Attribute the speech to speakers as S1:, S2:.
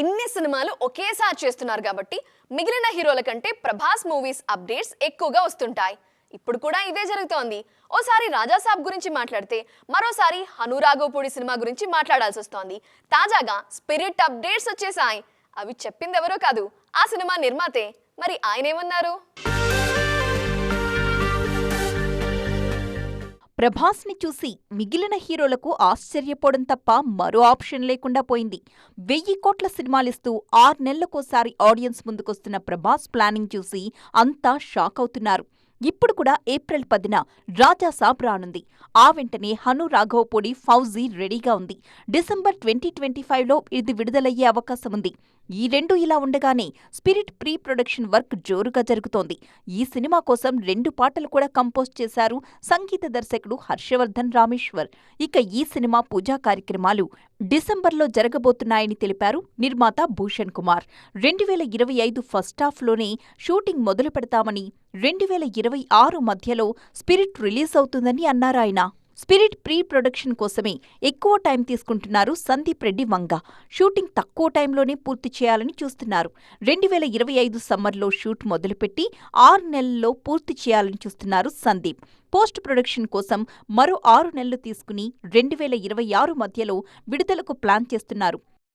S1: ఇన్ని సినిమాలు ఒకేసారి చేస్తున్నారు కాబట్టి మిగిలిన హీరోల కంటే ప్రభాస్ మూవీస్ అప్డేట్స్ ఎక్కువగా వస్తుంటాయి. ఇప్పుడు కూడా ఇదే జరుగుతోంది. ఓసారి రాజాసాబ్ గురించి మాట్లాడితే మరోసారి హనురాఘోపూడి సినిమా గురించి మాట్లాడాల్సి వస్తోంది. తాజాగా స్పిరిట్ అప్డేట్స్ వచ్చేసాయి. అవి చెప్పిందెవరో కాదు. ఆ సినిమా నిర్మాతే మరి ఆయన
S2: ప్రభాస్ని చూసి మిగిలిన హీరోలకు ఆశ్చర్యపోవడం తప్ప మరో ఆప్షన్ లేకుండా పోయింది. వెయ్యి కోట్ల సినిమాలిస్తూ ఆరు నెలలకోసారి ఆడియన్స్ ముందుకొస్తున్న ప్రభాస్ ప్లానింగ్ చూసి అంతా షాక్ అవుతున్నారు. ఇప్పుడు కూడా ఏప్రిల్ పదిన రాజా సాబ్ రానుంది. ఆ వెంటనే హను రాఘవపూడి ఫౌజీ రెడీగా ఉంది. డిసెంబర్ ట్వంటీ ట్వంటీ ఫైవ్లో ఇది విడుదలయ్యే అవకాశం ఉంది. ఈ రెండు ఇలా ఉండగానే స్పిరిట్ ప్రీ ప్రొడక్షన్ వర్క్ జోరుగా జరుగుతోంది. ఈ సినిమా కోసం రెండు పాటలు కూడా కంపోజ్ చేశారు సంగీత దర్శకుడు హర్షవర్ధన్ రామేశ్వర్. ఇక ఈ సినిమా పూజా కార్యక్రమాలు డిసెంబర్లో జరగబోతున్నాయని తెలిపారు నిర్మాత భూషణ్ కుమార్. రెండు వేల ఇరవై ఐదు ఫస్ట్ హాఫ్లోనే షూటింగ్ మొదలు పెడతామని రెండు వేల ఇరవై ఆరు మధ్యలో స్పిరిట్ రిలీజ్ అవుతుందని అన్నారాయన స్పిరిట్ ప్రీ ప్రొడక్షన్ కోసమే ఎక్కువ టైం తీసుకుంటున్నారు సందీప్ రెడ్డి వంగ. షూటింగ్ తక్కువ టైంలోనే పూర్తి చేయాలని చూస్తున్నారు. రెండు వేల ఇరవై ఐదు సమ్మర్లో షూట్ మొదలుపెట్టి ఆరు నెలల్లో పూర్తి చేయాలని చూస్తున్నారు సందీప్. పోస్ట్ ప్రొడక్షన్ కోసం మరో ఆరు నెలలు తీసుకుని రెండు వేల ఇరవై ఆరు మధ్యలో విడుదలకు ప్లాన్ చేస్తున్నారు.